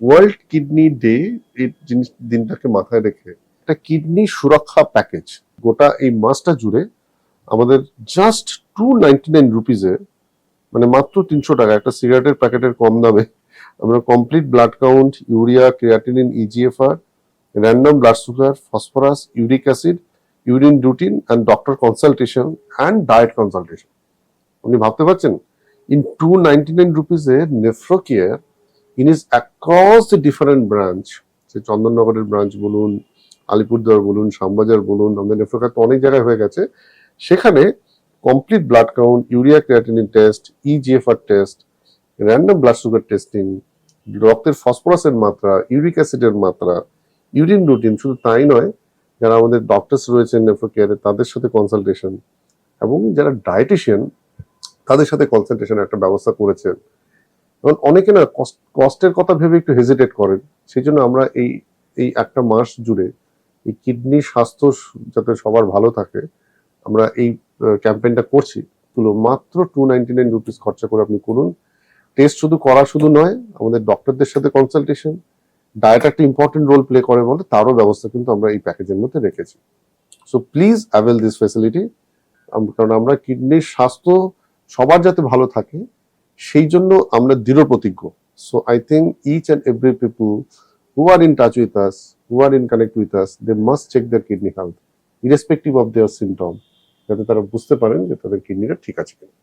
World kidney day এই জিনিস দিনটাকে মাথায় রেখে একটা কিডনি সুরক্ষা প্যাকেজ গোটা এই মাসটা জুড়ে আমাদের জাস্ট টু নাইনটি নাইন রুপিজে মানে মাত্র তিনশো টাকা, একটা সিগারেটের প্যাকেটের কম দামে আমরা complete blood count urea creatinine EGFR random blood sugar phosphorus uric acid urine routine and doctor consultation and diet consultation আপনি ভাবতে পারছেন? In two ninety nine রুপিজে nephro care in is across the different branch say চন্দননগরের branch বলুন আলিপুরদুয়ার বলুন শ্যামবাজার বলুন, আমাদের নেফ্রোকার তো অনেক জায়গায় হয়ে গেছে। সেখানে complete blood count urea creatinine test EGFR test random blood sugar testing রক্তের ফসফরাসের মাত্রা ইউরিক অ্যাসিডের মাত্রা ইউরিন রুটিন শুধু তাই নয়, যারা আমাদের ডক্টরস রয়েছেন নেফ্রো কেয়ারে তাদের সাথে কনসালটেশন এবং যারা ডায়েটিশিয়ান তাদের সাথে কনসালটেশন একটা ব্যবস্থা করেছেন। এবং অনেকে না কষ্টের কথা ভেবে একটু হেজিটেট করেন। সেই জন্য আমরা এই এই একটা মাস জুড়ে এই কিডনি স্বাস্থ্য যাতে সবার ভালো থাকে, আমরা এই ক্যাম্পেইনটা করছি। তুলো মাত্র টু নাইনটি নাইন রুপিস খরচা করে আপনি করুন। টেস্ট শুধু করা শুধু নয়, আমাদের ডক্টরদের সাথে কনসালটেশন ডায়েট একটা ইম্পর্টেন্ট রোল প্লে করে বলে তারও ব্যবস্থা কিন্তু আমরা এই প্যাকেজের মধ্যে রেখেছি। So please avail this facility কারণ আমরা কিডনির স্বাস্থ্য সবার যাতে ভালো থাকে সেই জন্য আমরা দৃঢ় প্রতিজ্ঞ। So I think each and every people who are in touch with us who are in connect with us they must check their kidney health irrespective of their symptom যাতে তারা বুঝতে পারেন যে তাদের কিডনিটা ঠিক আছে কিনা।